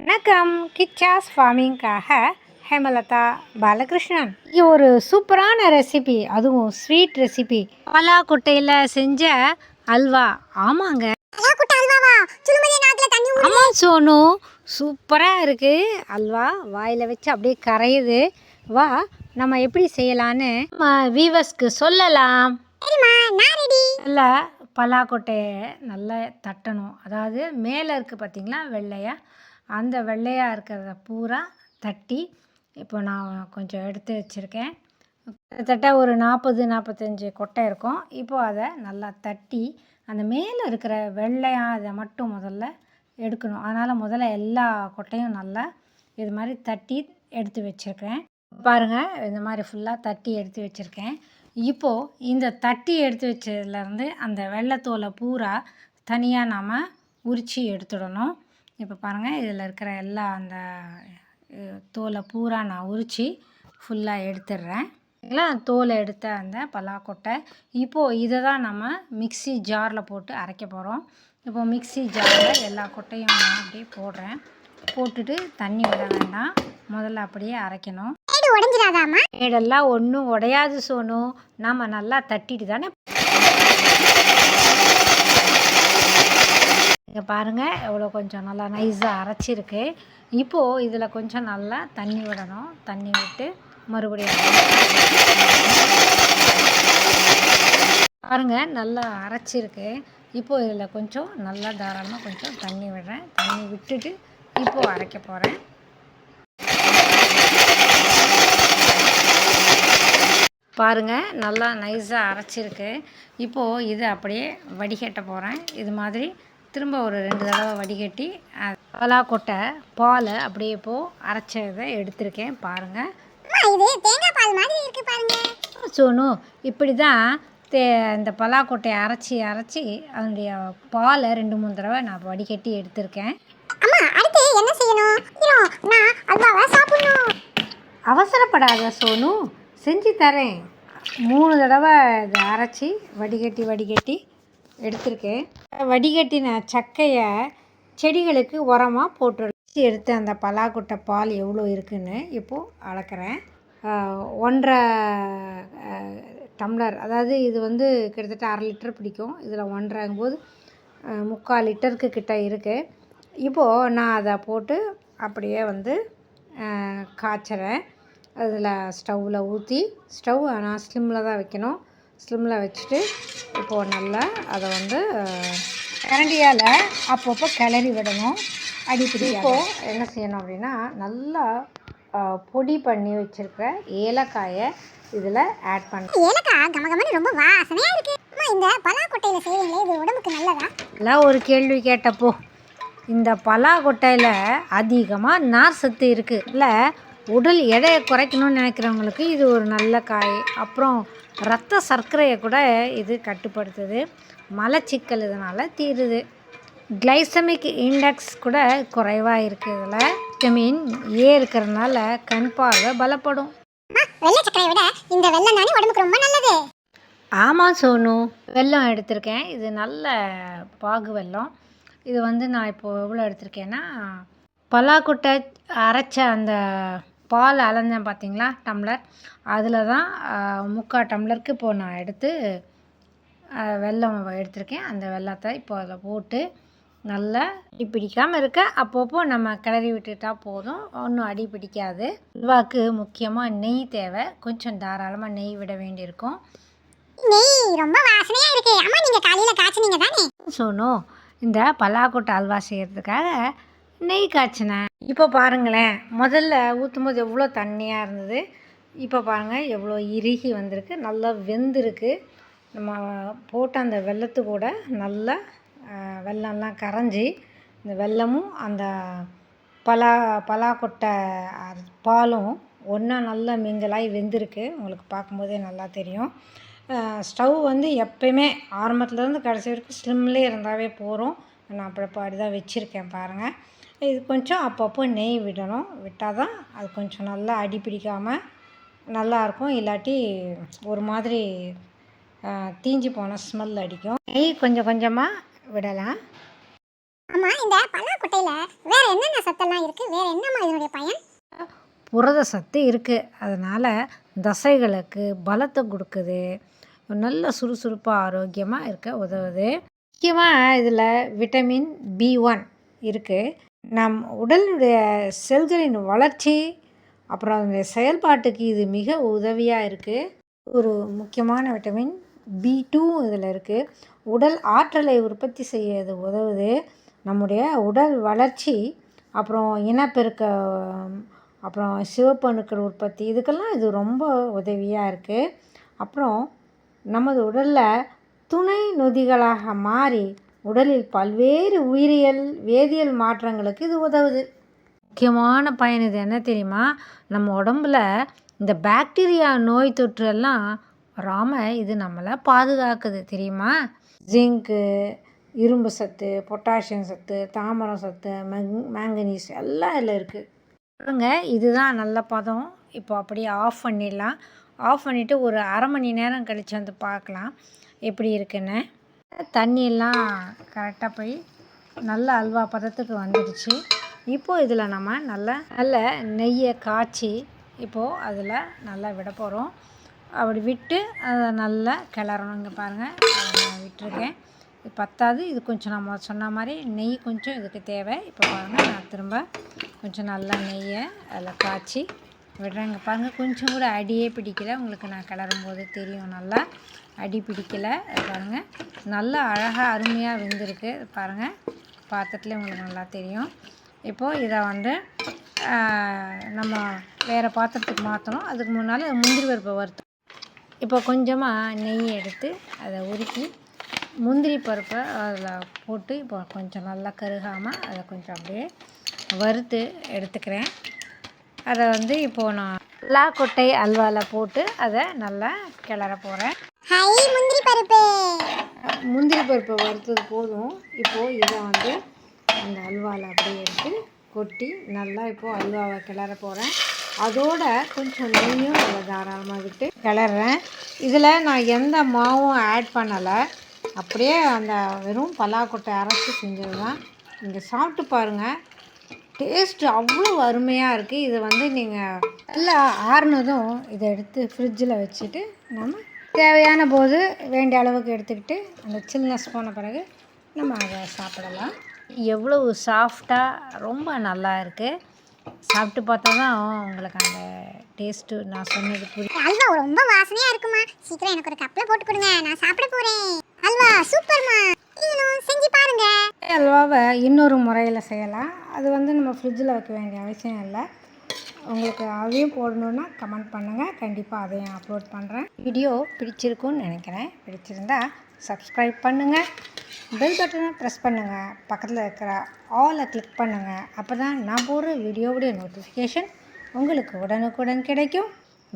வணக்கம். கிச்சாஸ் ஃபார்மிங்காக ஹேமலதா பாலகிருஷ்ணன். இது ஒரு சூப்பரான ரெசிபி. அதுவும் ஸ்வீட் ரெசிபி. பலாக்கொட்டையில் செஞ்ச அல்வா. ஆமாங்க. ஆமாம் சோனு. சூப்பராக இருக்குது அல்வா வாயில் வச்சு அப்படியே கரையுது. வா நம்ம எப்படி செய்யலான்னு நம்ம வீவர்ஸ்க்கு சொல்லலாம். நல்லா பலாக்கொட்டையை நல்லா தட்டணும். அதாவது மேலே இருக்குது பார்த்தீங்களா வெள்ளையா? அந்த வெள்ளையாக இருக்கிறத பூரா தட்டி இப்போ நான் கொஞ்சம் எடுத்து வச்சுருக்கேன். கிட்டத்தட்ட ஒரு நாற்பது நாற்பத்தஞ்சு கொட்டை இருக்கும். இப்போது அதை நல்லா தட்டி அந்த மேலே இருக்கிற வெள்ளையாக அதை மட்டும் முதல்ல எடுக்கணும். அதனால் முதல்ல எல்லா கொட்டையும் நல்லா இது மாதிரி தட்டி எடுத்து வச்சுருக்கேன். பாருங்கள் இந்த மாதிரி ஃபுல்லாக தட்டி எடுத்து வச்சுருக்கேன். இப்போது இந்த தட்டி எடுத்து வச்சதுலேருந்து அந்த வெள்ளைத்தோலை பூரா தனியாக நாம் உரித்து எடுத்துடணும். இப்போ பாருங்கள் இதில் இருக்கிற எல்லா அந்த தோலை பூரா நான் உரித்து ஃபுல்லாக எடுத்துடுறேன். இல்லை தோலை எடுத்த அந்த பலாக்கொட்டை. இப்போது இதை தான் நம்ம மிக்ஸி ஜாரில் போட்டு அரைக்க போகிறோம் இப்போ மிக்ஸி ஜாரில் எல்லா கொட்டையும் நான் அப்படியே போடுறேன். போட்டுட்டு தண்ணி விட வேண்டாம். முதல்ல அப்படியே அரைக்கணும். மேடெல்லாம் ஒன்றும் உடையாது சோனும் நாம் நல்லா தட்டிட்டு தானே இங்கே பாருங்கள் எவ்வளோ கொஞ்சம் நல்லா நைஸாக அரைச்சிருக்கு. இப்போது இதில் கொஞ்சம் நல்லா தண்ணி விடணும். தண்ணி விட்டு மறுபடியும் பாருங்கள் நல்லா அரைச்சிருக்கு. இப்போது இதில் கொஞ்சம் நல்லா தாராளமாக கொஞ்சம் தண்ணி விடுறேன். தண்ணி விட்டுட்டு இப்போது அரைக்க போகிறேன் பாருங்கள் நல்லா நைஸாக அரைச்சிருக்கு. இப்போது இது அப்படியே வடிகட்ட போகிறேன் இது மாதிரி திரும்ப ஒரு ரெண்டு தடவை வடிகட்டி அஹ், பலாக்கொட்டை பாலை அப்படியே இப்போது அரைச்சதை எடுத்திருக்கேன் பாருங்கள் இது தேங்காய் பால் மாதிரி இருக்கு பாருங்க. சோனு இப்படி தான் தே இந்த பலாக்கொட்டையை அரைச்சி அரைச்சி அதனுடைய பாலை ரெண்டு மூணு தடவை நான் வடிகட்டி எடுத்திருக்கேன். அம்மா அடுத்து என்ன செய்யணும்? நான் அல்வாவை சாப்பிடணும். அவசரப்படாத சோனு செஞ்சு தரேன். மூணு தடவை இதை அரைச்சி வடிகட்டி வடிகட்டி எடுத்திருக்கேன். வடிகட்டின சக்கையை செடிகளுக்கு உரமாக போட்டு எடுத்து அந்த பலாக்குட்டை பால் எவ்வளோ இருக்குதுன்னு இப்போது அளக்கிறேன். ஒன்றரை டம்ளர். அதாவது இது வந்து கிட்டத்தட்ட அரை லிட்டர் பிடிக்கும். இதில் ஒன்றரைங்கும்போது முக்கால் லிட்டருக்கு கிட்ட இருக்குது இப்போது நான் அதை போட்டு அப்படியே வந்து ஆஹ், காய்ச்சறேன். அதில் ஸ்டவ்வில் ஊற்றி ஸ்டவ் ஆனால் ஸ்லிம்மில் தான் வைக்கணும். ஸ்லிம்மில் வச்சுட்டு இப்போது நல்லா அதை வந்து கரண்டியால் அப்பப்போ கிளறி விடணும். அடிப்பிடி இப்போது என்ன செய்யணும் அப்படின்னா நல்லா பொடி பண்ணி வச்சுருக்கிற ஏலக்காயை இதில் ஆட் பண்ண. ஏலக்காய் கமகமன்னு ரொம்ப வாசனையா இருக்கு. அம்மா இந்த பலாக்கொட்டையில செய்வீங்களே இது உடம்புக்கு நல்லதா? எல்லாம் ஒரு கேள்வி கேட்டப்போ இந்த பலாக்கொட்டையில் அதிகமாக நார் சத்து இருக்குது இல்லை உடல் எடையை குறைக்கணும்னு நினைக்கிறவங்களுக்கு இது ஒரு நல்ல காய். அப்புறம் ரத்த சர்க்கரையை கூட இது கட்டுப்படுத்துது. மலச்சிக்கல் இதனால் தீருது. கிளைசமிக் இண்டெக்ஸ் கூட குறைவாக இருக்குது இதில். விட்டமின் ஏ இருக்கிறதுனால கண் பார்வை பலப்படும். அம்மா வெள்ளை சக்கரையை விட இந்த வெள்ளம் தானே உடம்புக்கு ரொம்ப நல்லது. ஆமாம் சோனு. வெல்லம் எடுத்திருக்கேன். இது நல்ல பாகு வெல்லம். இது வந்து நான் இப்போது எவ்வளோ எடுத்திருக்கேன்னா பலாக்கொட்டை அரைச்ச அந்த பால் அளந்தேன் பார்த்தீங்களா டம்ளர்? அதில் தான் முக்கால் டம்ளருக்கு இப்போது நான் எடுத்து வெல்லம் எடுத்திருக்கேன். அந்த வெல்லத்தை இப்போ அதில் போட்டு நல்லா அடி பிடிக்காமல் இருக்க அப்பப்போ நம்ம கிளறி விட்டுட்டா போதும். ஒன்றும் அடி பிடிக்காது. அல்வாக்கு முக்கியமாக நெய் தேவை. கொஞ்சம் தாராளமாக நெய் விட வேண்டியிருக்கும். நெய் ரொம்ப வாசனையா இருக்கு. அம்மா நீங்க காலையில காய்ச்சினீங்க தானே சோனு இந்த பல்லாக்கொட்டை அல்வா செய்கிறதுக்காக நெய் காய்ச்சினேன். இப்போ பாருங்களேன் முதல்ல ஊற்றும் போது எவ்வளோ தண்ணியாக இருந்தது? இப்போ பாருங்கள் எவ்வளோ இறுகி வந்திருக்கு நல்லா வெந்திருக்கு. நம்ம போட்ட அந்த வெல்லத்து கூட நல்லா வெள்ளம்லாம் வெல்லம்லாம் கரைஞ்சி இந்த வெல்லமும் அந்த பலா பலாக்கொட்டை பாலும் ஒன்றா நல்லா மிங்கலாகி வெந்திருக்கு. உங்களுக்கு பார்க்கும்போதே நல்லா தெரியும். ஸ்டவ் வந்து எப்பயுமே ஆரம்பத்துலேருந்து கடைசி வரைக்கும் ஸ்லிம்லேயே இருந்தாவே போகிறோம் நான் அப்படி அப்படி தான் வச்சுருக்கேன் பாருங்கள் இது கொஞ்சம் அப்பப்போ நெய் விடணும். விட்டால் தான் அது கொஞ்சம் நல்லா அடி பிடிக்காமல் நல்லாயிருக்கும். இல்லாட்டி ஒரு மாதிரி தீஞ்சு போன ஸ்மெல் அடிக்கும். நெய் கொஞ்சம் கொஞ்சமாக விடலாம். ஆமா இந்த பலாக்கொட்டையில வேற என்னென்ன சத்தெல்லாம் இருக்கு? வேற என்னம்மா இதனுடைய பயன்? புரத சத்து இருக்குது அதனால் தசைகளுக்கு பலத்தை கொடுக்குது. நல்ல சுறுசுறுப்பாக ஆரோக்கியமாக இருக்க உதவுது. முக்கியமாக இதில் விட்டமின் பி ஒன் இருக்குது நம் உடலுடைய செல்களின் வளர்ச்சி அப்புறம் அதனுடைய செயல்பாட்டுக்கு இது மிக உதவியாக இருக்குது ஒரு முக்கியமான விட்டமின் பி டூ இதில் இருக்குது உடல் ஆற்றலை உற்பத்தி செய்ய இது உதவுது. நம்முடைய உடல் வளர்ச்சி அப்புறம் இனப்பெருக்க அப்புறம் சிவப்பணுக்கள் உற்பத்தி இதுக்கெல்லாம் இது ரொம்ப உதவியாக இருக்குது அப்புறம் நமது உடலில் துணை நொதிகளாக மாறி உடலில் பல்வேறு உயிரியல் வேதியியல் மாற்றங்களுக்கு இது உதவுது. முக்கியமான பயன் இது என்ன தெரியுமா? நம்ம உடம்புல இந்த பாக்டீரியா நோய் தொற்று எல்லாம் வராமல் இது நம்மளை பாதுகாக்குது தெரியுமா? ஜிங்க்கு இரும்பு சத்து பொட்டாசியம் சத்து தாமரம் சத்து மங் மேங்கனீஸ் எல்லாம் இதில் இருக்குது பாருங்க இதுதான் நல்ல பதம். இப்போ அப்படியே ஆஃப் பண்ணிடலாம். ஆஃப் பண்ணிவிட்டு ஒரு அரை மணி நேரம் கழித்து வந்து பார்க்கலாம். எப்படி இருக்குன்னு. தண்ணியெல்லாம் கரெக்டாக போய் நல்ல அல்வா பதத்துக்கு வந்துடுச்சு. இப்போது இதில் நம்ம நல்ல நல்ல நெய்யை காய்ச்சி இப்போது அதில் நல்லா விட போகிறோம் அப்படி விட்டு அதை நல்லா கிளறணும். இங்கே பாருங்கள் நான் விட்டுருக்கேன். இது பத்தாது இது கொஞ்சம் நம்ம சொன்ன மாதிரி நெய் கொஞ்சம் இதுக்கு தேவை. இப்போ பாருங்கள் நான் திரும்ப கொஞ்சம் நல்லா நெய்யை அதில் காய்ச்சி விடுறேங்க. பாருங்கள் கொஞ்சம் கூட அடியே பிடிக்கல. உங்களுக்கு நான் கிளறும் போது தெரியும் நல்லா. அடி பிடிக்கல. பாருங்கள் நல்லா அழகாக அருமையாக வெந்திருக்கு. பாருங்கள் பாத்திரத்துல உங்களுக்கு நல்லா தெரியும். இப்போது இதை வந்து நம்ம வேறு பாத்திரத்துக்கு மாற்றணும் அதுக்கு முன்னால் முந்திரி பருப்பை வறுத்து இப்போ கொஞ்சமாக நெய் எடுத்து அதை உருக்கி முந்திரி பருப்பை அதில் போட்டு இப்போ கொஞ்சம் நல்லா கருகாமல் அதை கொஞ்சம் அப்படியே வறுத்து எடுத்துக்கிறேன். அதை வந்து இப்போது நான் கொட்டை அல்வாவில் போட்டு அதை நல்லா கிளற போகிறேன் முந்திரி பருப்பு. முந்திரி பருப்பை வறுத்தது போதும். இப்போது இதை வந்து அந்த அல்வாவில் அப்படியே எடுத்து கொட்டி நல்லா இப்போது அல்வாவை கிளற போகிறேன் அதோட கொஞ்சம் நெய்யும் அதில் தாராளமாக விட்டு கிளறேன். இதில் நான் எந்த மாவும் ஆட் பண்ணலை. அப்படியே அந்த வெறும் பலாக்கொட்டை அரைச்சி செஞ்சது தான் நீங்கள் சாப்பிட்டு பாருங்கள் டேஸ்ட்டு அவ்வளோ அருமையாக இருக்குது இது வந்து நீங்கள் நல்லா ஆறுனதும் இதை எடுத்து ஃப்ரிட்ஜில் வச்சுட்டு நம்ம தேவையான போது வேண்டிய அளவுக்கு எடுத்துக்கிட்டு அந்த சில்னஸ் போன பிறகு நம்ம அதை சாப்பிடலாம். எவ்வளவு சாஃப்டாக ரொம்ப நல்லா இருக்குது சாப்பிட்டு பார்த்தா தான் உங்களுக்கு அந்த டேஸ்ட்டு நான் சொன்னது புரியும் அல்வா ரொம்ப வாசனையாக இருக்குமா. சீக்கிரம் எனக்கு ஒரு கப்பில் போட்டு கொடுங்க. நான் சாப்பிட போகிறேன் அல்வா சூப்பர்மா. நீங்களும் செஞ்சு பாருங்க. அல்வாவை இன்னொரு முறையில் செய்யலாம். அது வந்து நம்ம ஃப்ரிட்ஜில் வைக்க வேண்டிய அவசியம் இல்லை. உங்களுக்கு அதையும் போடணுன்னா கமெண்ட் பண்ணுங்கள் கண்டிப்பாக அதையும் அப்லோட் பண்ணுறேன் வீடியோ பிடிச்சிருக்குன்னு நினைக்கிறேன். பிடிச்சிருந்தா சப்ஸ்கிரைப் பண்ணுங்கள் பெல் பட்டனை ப்ரெஸ் பண்ணுங்கள் பக்கத்தில் இருக்கிற ஆலை கிளிக் பண்ணுங்கள் அப்போ தான் நான் போடுற வீடியோவுடைய நோட்டிஃபிகேஷன் உங்களுக்கு உடனுக்குடன் கிடைக்கும்.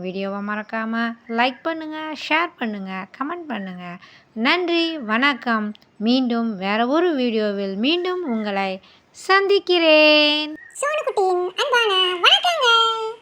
வீடியோவை மறக்காமல் லைக் பண்ணுங்கள் ஷேர் பண்ணுங்கள் கமெண்ட் பண்ணுங்கள் நன்றி வணக்கம். மீண்டும் வேற ஒரு வீடியோவில் மீண்டும் உங்களை சந்திக்கிறேன். அன்பான வணக்கங்கள்.